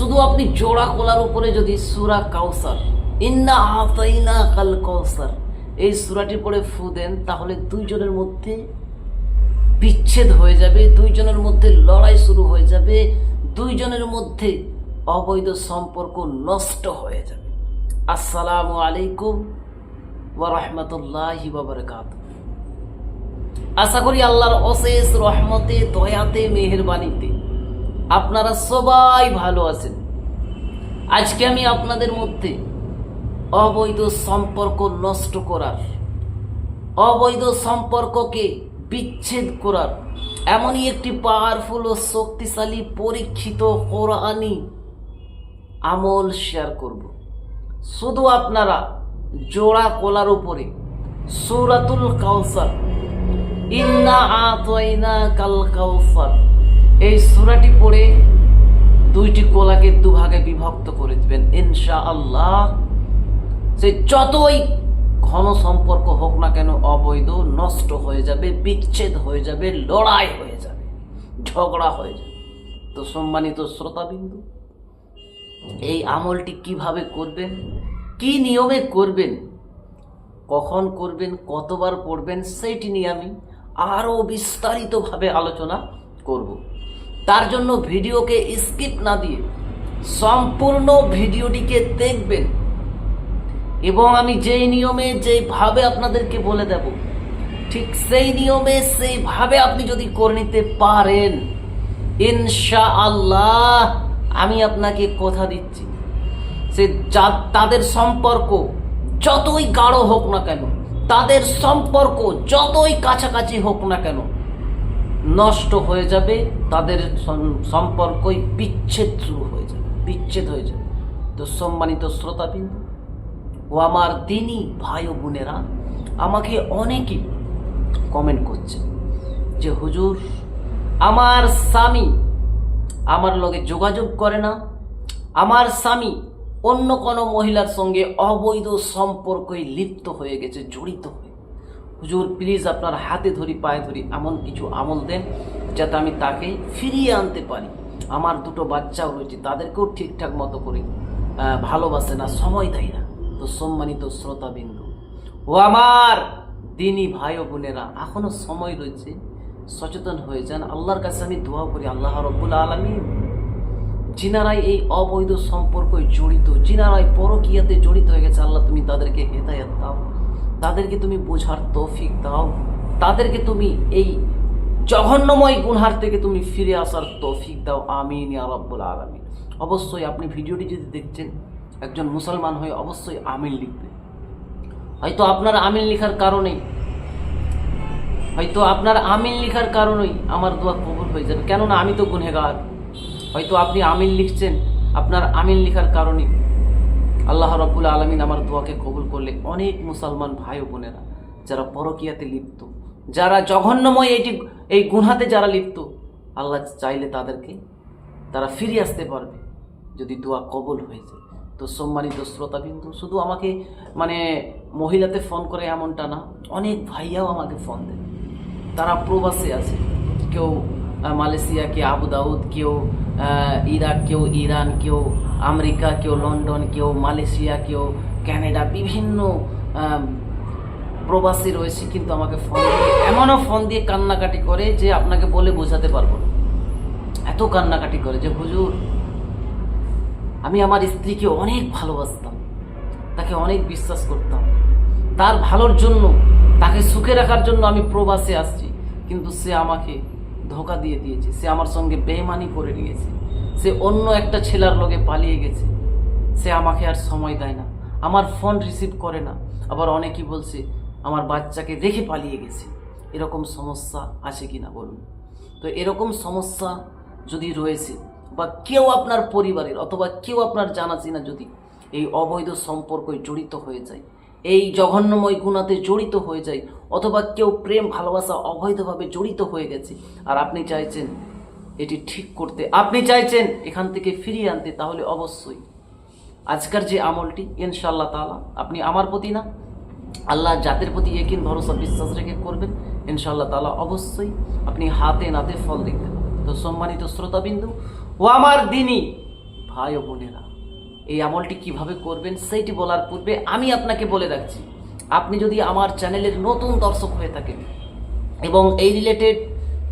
শুধু আপনি জোড়া কোলার উপরে যদি সুরা কাউসার ইন্না আতাইনা কাল কাউসার এই সুরাটি পড়ে ফু দেন, তাহলে দুইজনের মধ্যে বিচ্ছেদ হয়ে যাবে, দুইজনের মধ্যে লড়াই শুরু হয়ে যাবে, দুইজনের মধ্যে অবৈধ সম্পর্ক নষ্ট হয়ে যাবে। আসসালামু আলাইকুম ওয়া রাহমাতুল্লাহি ওয়া বারাকাতুহু। আশা করি আল্লাহর অশেষ রহমতে, দয়াতে, মেহেরবানিতে আপনারা সবাই ভালো আছেন। আজকে আমি আপনাদের মধ্যে অবৈধ সম্পর্ক নষ্ট করার, অবৈধ সম্পর্ককে বিচ্ছেদ করার এমনই একটি পাওয়ারফুল ও শক্তিশালী পরীক্ষিত কোরআনি আমল শেয়ার করব। শুধু আপনারা জোড়া কলার উপরে, সূরাতুল কাউসার ইন্না আতয়না কাল কাউসার এই সূরাটি পড়ে দুইটি কোলাকে দুভাগে বিভক্ত করে দিবেন ইনশা আল্লাহ সে যতই ঘন সম্পর্ক হোক না কেন অবৈধ, নষ্ট হয়ে যাবে, বিচ্ছেদ হয়ে যাবে, লড়াই হয়ে যাবে, ঝগড়া হয়ে যাবে। তো সম্মানিত শ্রোতাবিন্দু, এই আমলটি কীভাবে করবেন, কি নিয়মে করবেন, কখন করবেন, কতবার করবেন সেইটি নিয়ে আমি আরও বিস্তারিতভাবে আলোচনা করব। তার জন্য ভিডিওকে স্কিপ না দিয়ে সম্পূর্ণ ভিডিওটিকে দেখবেন। এবং আমি যেই নিয়মে, যেইভাবে আপনাদেরকে বলে দেব, ঠিক সেই নিয়মে, সেইভাবে আপনি যদি করে নিতে পারেন ইনশা আল্লাহ আমি আপনাকে কথা দিচ্ছি। সে যা, তাদের সম্পর্ক যতই গাঢ় হোক না কেন, তাদের সম্পর্ক যতই কাছাকাছি হোক না কেন নষ্ট হয়ে যাবে, তাদের সম- সম্পর্কই বিচ্ছেদ শুরু হয়ে যাবে, বিচ্ছেদ হয়ে যাবে। তো সম্মানিত শ্রোতাবিন্দু, ও আমার দিনই ভাই ও বোনেরা, আমাকে অনেকেই কমেন্ট করছে যে, হুজুর, আমার স্বামী আমার লগে যোগাযোগ করে না, আমার স্বামী অন্য কোনো মহিলার সঙ্গে অবৈধ সম্পর্কই লিপ্ত হয়ে গেছে, জড়িত হয়ে হুজুর প্লিজ আপনার হাতে ধরি, পায়ে ধরি এমন কিছু আমল দেন যাতে আমি তাকে ফিরিয়ে আনতে পারি। আমার দুটো বাচ্চাও রয়েছে, তাদেরকেও ঠিকঠাক মতো করে ভালোবাসে না, সময় দেয় না। তো সম্মানিত শ্রোতাবিন্দু, ও আমার দিনী ভাই ও বোনেরা, এখনও সময় রয়েছে, সচেতন হয়ে যান। আল্লাহর কাছে আমি দোয়া করি, আল্লাহ রব্বুল আলমিন, যিনারাই এই অবৈধ সম্পর্কে জড়িত, যিনারাই পরকিয়াতে জড়িত হয়ে গেছে, আল্লাহ তুমি তাদেরকে হেদায়ত দাও। তাদেরকে তুমি বোঝার তৌফিক দাও। তাদেরকে তুমি এই জঘন্যময় গুনহার থেকে তুমি ফিরে আসার তৌফিক দাও। আমিন ইয়া রাব্বুল আলামিন। অবশ্যই আপনি ভিডিওটি যদি দেখছেন, একজন মুসলমান হয়ে অবশ্যই আমিন লিখবে। হয়তো আপনার আমিন লেখার কারণেই, হয়তো আপনার আমিন লেখার কারণেই আমার দোয়া কবুল হয়ে যাবে। কেননা আমি তো গুনহেগার। হয়তো আপনি আমিন লিখছেন, আপনার আমিন লেখার কারণে আল্লাহ রব্বুল আলমিন আমার দোয়াকে কবুল করলে অনেক মুসলমান ভাই ও বোনেরা যারা পরকিয়াতে লিপ্ত, যারা জঘন্যময় এটি, এই গুনহাতে যারা লিপ্ত, আল্লাহ চাইলে তাদেরকে তারা ফিরে আসতে পারবে যদি দোয়া কবুল হয়ে যায়। তো সম্মানিত শ্রোতাবিন্দু, শুধু আমাকে মানে মহিলাতে ফোন করে এমনটা না, অনেক ভাইয়াও আমাকে ফোন দেয়। তারা প্রবাসে আছে, কেউ মালয়েশিয়া কেউ আবু দাউদ, কেউ ইরাক, কেউ ইরান, কেউ আমেরিকা, কেউ লন্ডন, কেউ মালয়েশিয়া, কেউ ক্যানাডা বিভিন্ন প্রবাসী রয়েছে কিন্তু আমাকে ফোন এমনও ফোন দিয়ে কান্নাকাটি করে যে আপনাকে বলে বোঝাতে পারব না। এত কান্নাকাটি করে যে, হুজুর, আমি আমার স্ত্রীকে অনেক ভালোবাসতাম, তাকে অনেক বিশ্বাস করতাম। তার ভালোর জন্য, তাকে সুখে রাখার জন্য আমি প্রবাসে আসছি, কিন্তু সে আমাকে ধোকা দিয়ে দিয়েছে। সে আমার সঙ্গে বেমানি করে নিয়েছে। সে অন্য একটা ছেলের লোকে পালিয়ে গেছে। সে আমাকে আর সময় দেয় না। আমার ফোন রিসিভ করে না। আবার অনেকেই বলছে, আমার বাচ্চাকে রেখে পালিয়ে গেছে। এরকম সমস্যা আছে কি না বলুন? তো এরকম সমস্যা যদি রয়েছে, বা কেউ আপনার পরিবারের অথবা কেউ আপনার জানা চিনা যদি এই অবৈধ সম্পর্কে জড়িত হয়ে যায় এই জঘন্যময় গুণাতে জড়িত হয়ে যায়, অথবা কেউ প্রেম, ভালোবাসা অবৈধভাবে জড়িত হয়ে গেছে। আর আপনি চাইছেন এটি ঠিক করতে। আপনি চাইছেন এখান থেকে ফিরিয়ে আনতে, তাহলে অবশ্যই। আজকের যে আমলটি ইনশাল্লাহ তাআলা, আপনি আমার প্রতি না, আল্লাহ জাতের প্রতি একিন ভরসা, বিশ্বাস রেখে করবেন। ইনশাল্লাহ তালা অবশ্যই আপনি হাতে নাতে ফল দেখবেন। তো সম্মানিত শ্রোতাবিন্দু, ও আমার দিনই ভাই ও বোনেরা এই আমলটি কীভাবে করবেন সেইটি বলার পূর্বে আমি আপনাকে বলে রাখছি, আপনি যদি আমার চ্যানেলের নতুন দর্শক হয়ে থাকেন এবং এই রিলেটেড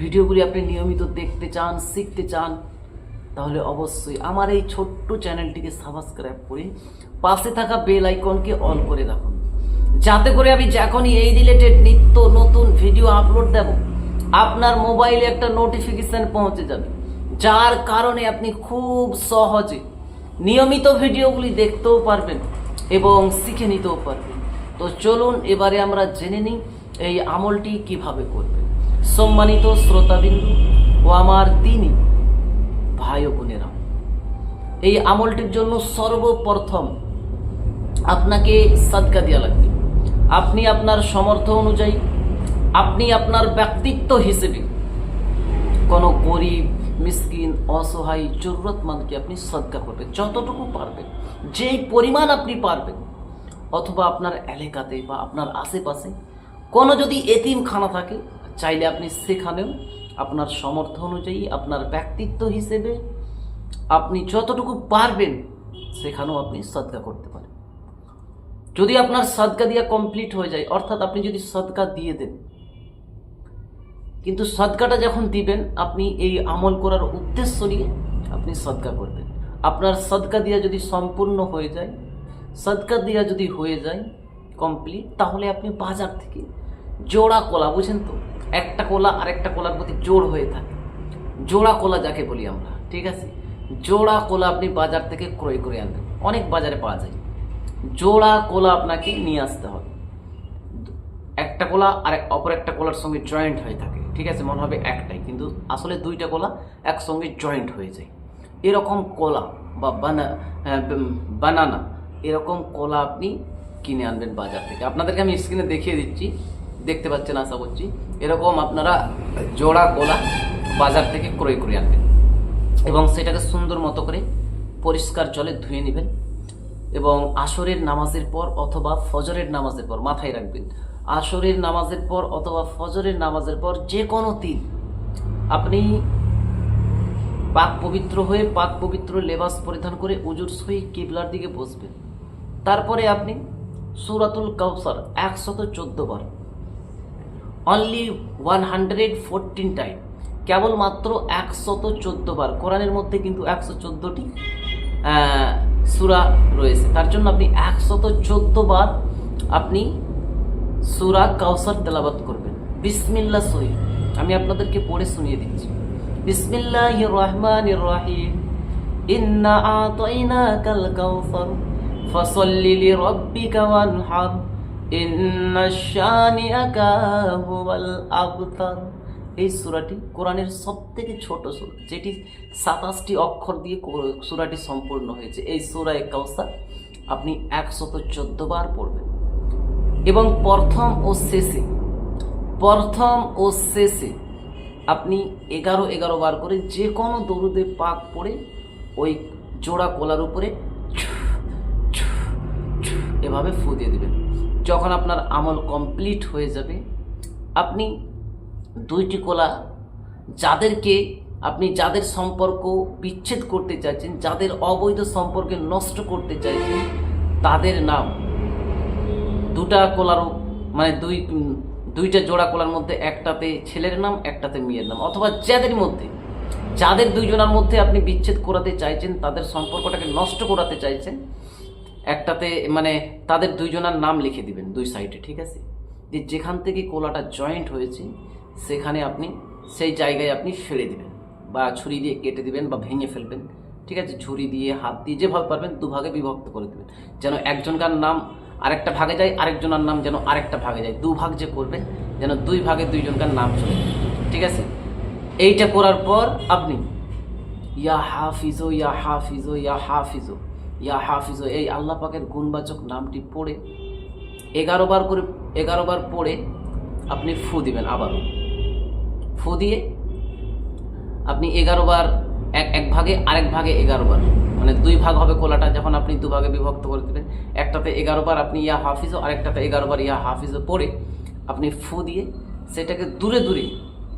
ভিডিওগুলি আপনি নিয়মিত দেখতে চান, শিখতে চান, তাহলে অবশ্যই আমার এই ছোট্ট চ্যানেলটিকে সাবস্ক্রাইব করে পাশে থাকা বেল আইকনকে অন করে রাখুন। যাতে করে আমি যখনই এই রিলেটেড নিত্য নতুন ভিডিও আপলোড দেব, আপনার মোবাইলে একটা নোটিফিকেশন পৌঁছে যাবে, যার কারণে আপনি খুব সহজে নিয়মিত ভিডিওগুলি দেখতেও পারবেন এবং শিখে নিতেও পারবেন। তো চলুন এবারে আমরা জেনে নিই এই আমলটি কীভাবে করবেন। সম্মানিত শ্রোতাবিন্দু ও আমার তিনি ভাই বোনেরা, এই আমলটির জন্য সর্বপ্রথম আপনাকে সাদকা দেওয়া লাগবে। আপনি আপনার সমর্থ অনুযায়ী, আপনি আপনার ব্যক্তিত্ব হিসেবে কোনো গরিব মিসকিন, অসহায় জরুরতমন্দকে আপনি সদকা করবেন, যতটুকু পারবেন, যেই পরিমাণ আপনি পারবেন। অথবা আপনার এলাকাতে বা আপনার আশেপাশে কোনো যদি এতিমখানা থাকে, চাইলে আপনি সেখানেও আপনার সমর্থ অনুযায়ী, আপনার ব্যক্তিত্ব হিসেবে আপনি যতটুকু পারবেন, সেখানেও আপনি সদকা করতে পারেন। যদি আপনার সদকা দিয়া কমপ্লিট হয়ে যায়, অর্থাৎ আপনি যদি সদকা দিয়ে দেন কিন্তু সদকাটা যখন দিবেন, আপনি এই আমল করার উদ্দেশ্য নিয়ে আপনি সদকা করবেন। আপনার সদকা দিয়া যদি সম্পূর্ণ হয়ে যায়, সদকা দিয়া যদি হয়ে যায় কমপ্লিট তাহলে আপনি বাজার থেকে জোড়া কলা, বুঝেন তো, একটা কলা আর একটা কলার প্রতি জোড় হয়ে থাকে। জোড়া কলা যাকে বলি আমরা, ঠিক আছে? জোড়া কলা আপনি বাজার থেকে ক্রয় করে আনবেন। অনেক বাজারে পাওয়া যায়। জোড়া কলা আপনাকে নিয়ে আসতে হবে। একটা কলা আর অপর একটা কলার সঙ্গে জয়েন্ট হয়ে থাকে। ঠিক আছে, মনে হবে একটাই, কিন্তু আসলে দুইটা কলা একসঙ্গে জয়েন্ট হয়ে যায়। এরকম কলা বা বানা বানানা এরকম কলা আপনি কিনে আনবেন বাজার থেকে। আপনাদেরকে আমি স্ক্রিনে দেখিয়ে দিচ্ছি, দেখতে পাচ্ছেন, আশা করছি, এরকম আপনারা জোড়া কলা বাজার থেকে ক্রয় করে আনবেন। এবং সেটাকে সুন্দর মতো করে পরিষ্কার জলে ধুয়ে নেবেন এবং আসরের নামাজের পর অথবা ফজরের নামাজের পর মাথায় রাখবেন। আসরের নামাজের পর অথবা ফজরের নামাজের পর যে কোনো দিন আপনি পাক পবিত্র হয়ে পাক পবিত্র লেবাস পরিধান করে উজুর সহিত কিবলার দিকে বসবেন। তারপরে আপনি সুরাতুল কাউসার একশত চোদ্দ বার। Only one hundred fourteen time কেবলমাত্র একশত চোদ্দ বার। কোরআনের মধ্যে কিন্তু একশো চোদ্দোটি সুরা রয়েছে। তার জন্য আপনি একশত চোদ্দ বার আপনি সুরা কাউসার তেলাবাত করবেন। বিসমিল্লা সহি। আমি আপনাদেরকে পড়ে শুনিয়ে দিচ্ছি। বিসমিল্লাহ রহমান রহিম। ইন্না আতাইনাকাল কাউসার ফসল্লি লিরাব্বিকা ওয়ানহার। ইন্না শানিআকা হুয়াল আবতার। এই সূরাটি কোরআনের সবথেকে ছোট সূরা, যেটি সাতাশটি অক্ষর দিয়ে সূরাটি সম্পূর্ণ হয়েছে। এই সূরায়ে কাউসার আপনি একশত চোদ্দ বার পড়বেন। এবং প্রথম ও শেষে, প্রথম ও শেষে আপনি এগারো এগারো বার করে যে কোনো দরুদে পাক পড়ে ওই জোড়া কলার উপরে এভাবে ফু দিয়ে দেবেন। যখন আপনার আমল কমপ্লিট হয়ে যাবে, আপনি দুইটি কলা যাদেরকে আপনি যাদের সম্পর্ক বিচ্ছেদ করতে চাইছেন, যাদের অবৈধ সম্পর্কে নষ্ট করতে চাইছেন, তাদের নাম দুটা কোলারও মানে দুই, দুইটা জোড়া কোলার মধ্যে একটাতে ছেলের নাম, একটাতে মেয়ের নাম, অথবা যাদের মধ্যে, যাদের দুইজনের মধ্যে আপনি বিচ্ছেদ করাতে চাইছেন, তাদের সম্পর্কটাকে নষ্ট করাতে চাইছেন, একটাতে মানে তাদের দুইজনের নাম লিখে দিবেন দুই সাইডে, ঠিক আছে? যে যেখান থেকে কোলাটা জয়েন্ট হয়েছে, সেখানে আপনি, সেই জায়গায় আপনি ফেলে দিবেন, বা ছুরি দিয়ে কেটে দিবেন, বা ভেঙে ফেলবেন, ঠিক আছে? ছুরি দিয়ে, হাত দিয়ে, যেভাবে পারবেন, দুভাগে বিভক্ত করে দেবেন, যেন একজনকার নাম আরেকটা ভাগে যায়, আরেকজনের নাম যেন আরেকটা ভাগে যায়। দু ভাগ যে করবে, যেন দুই ভাগে দুইজনকার নাম চলে ঠিক আছে? এইটা করার পর আপনি, ইয়া হাফিজো ইয়া হাফিজো ইয়া হাফিজো ইয়া হাফিজো, এই আল্লাহ পাকের গুণবাচক নামটি পড়ে, এগারো বার করে, এগারো বার পড়ে আপনি ফু দিবেন আবারও। ফু দিয়ে আপনি এগারো বার এক এক ভাগে, আরেক ভাগে এগারো বার। মানে দুই ভাগ হবে কোলাটা, যখন আপনি দু ভাগে বিভক্ত করে দেবেন। একটাতে এগারো বার আপনি ইয়া হাফিজও আরেকটাতে এগারো বার ইয়া হাফিজও পড়ে আপনি ফু দিয়ে সেটাকে দূরে দূরে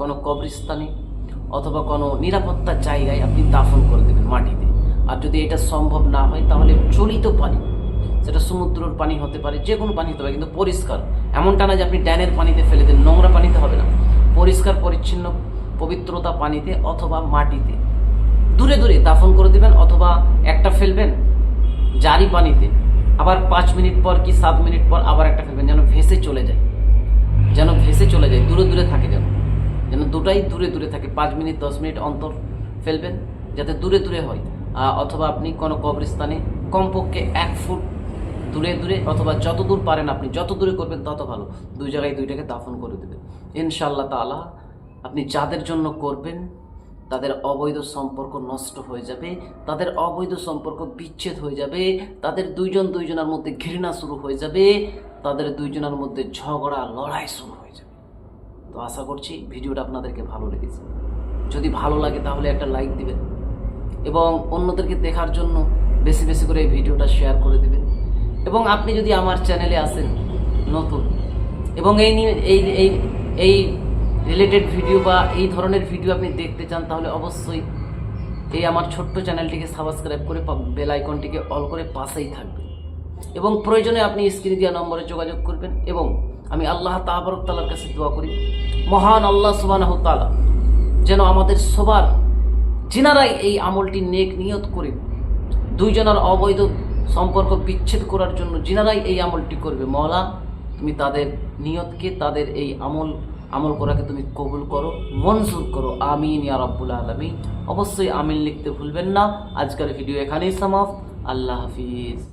কোনো কবরস্থানে অথবা কোনো নিরাপত্তা জায়গায় আপনি দাফন করে দেবেন মাটিতে। আর যদি এটা সম্ভব না হয়, তাহলে চলিত পানি, সেটা সমুদ্রের পানি হতে পারে যে কোনো পানি হতে পারে, কিন্তু পরিষ্কার। এমনটা না যে আপনি ড্যানের পানিতে ফেলে দেন, নোংরা পানিতে হবে না। পরিষ্কার, পরিচ্ছন্ন, পবিত্রতা পানিতে অথবা মাটিতে। দূরে দূরে দাফন করে দিবেন অথবা একটা ফেলবেন জারি পানিতে। আবার পাঁচ মিনিট পর কি সাত মিনিট পর আবার একটা ফেলবেন, যেন ভেসে চলে যায়। যেন ভেসে চলে যায়, দূরে দূরে থাকে যেন। যেন দুটাই দূরে দূরে থাকে, পাঁচ মিনিট, দশ মিনিট অন্তর ফেলবেন, যাতে দূরে দূরে হয়। অথবা আপনি কোনো কবরস্থানে কমপক্ষে এক ফুট দূরে দূরে অথবা যত দূর পারেন আপনি, যত দূরে করবেন তত ভালো। দুই জায়গায় দুইটাকে দাফন করে দেবেন। ইনশাল্লাহ তাআলা, আপনি যাদের জন্য করবেন তাদের অবৈধ সম্পর্ক নষ্ট হয়ে যাবে, তাদের অবৈধ সম্পর্ক বিচ্ছেদ হয়ে যাবে, তাদের দুইজন দুইজনের মধ্যে ঘৃণা শুরু হয়ে যাবে, তাদের দুইজনের মধ্যে ঝগড়া, লড়াই শুরু হয়ে যাবে। তো আশা করছি ভিডিওটা আপনাদেরকে ভালো লেগেছে। যদি ভালো লাগে তাহলে একটা লাইক দিবেন এবং অন্যদেরকে দেখার জন্য বেশি বেশি করে এই ভিডিওটা শেয়ার করে দিবেন। এবং আপনি যদি আমার চ্যানেলে আসেন নতুন, এবং এই নিয়ে এই এই এই রিলেটেড ভিডিও বা এই ধরনের ভিডিও আপনি দেখতে চান, তাহলে অবশ্যই এই আমার ছোট্ট চ্যানেলটিকে সাবস্ক্রাইব করে বেল আইকনটিকে অল করে পাশেই থাকবেন। এবং প্রয়োজনে আপনি স্ক্রিনে দেওয়া নম্বরে যোগাযোগ করবেন এবং আমি আল্লাহ তাবরক কাছে দোয়া করি, মহান আল্লাহ সুবাহ তালা যেন আমাদের সবার, যিনারাই এই আমলটি নেক নিয়ত করে দুইজনের অবৈধ সম্পর্ক বিচ্ছেদ করার জন্য যিনারাই এই আমলটি করবে, মওলা, তুমি তাদের নিয়তকে, তাদের এই আমল আমল করাকে তুমি কবুল করো, মনসুর করো, আমিন ইয়া রাব্বুল আলামিন। অবশ্যই আমিন লিখতে ভুলবেন না। আজকের ভিডিও এখানেই সমাপ্ত। আল্লাহ হাফিজ।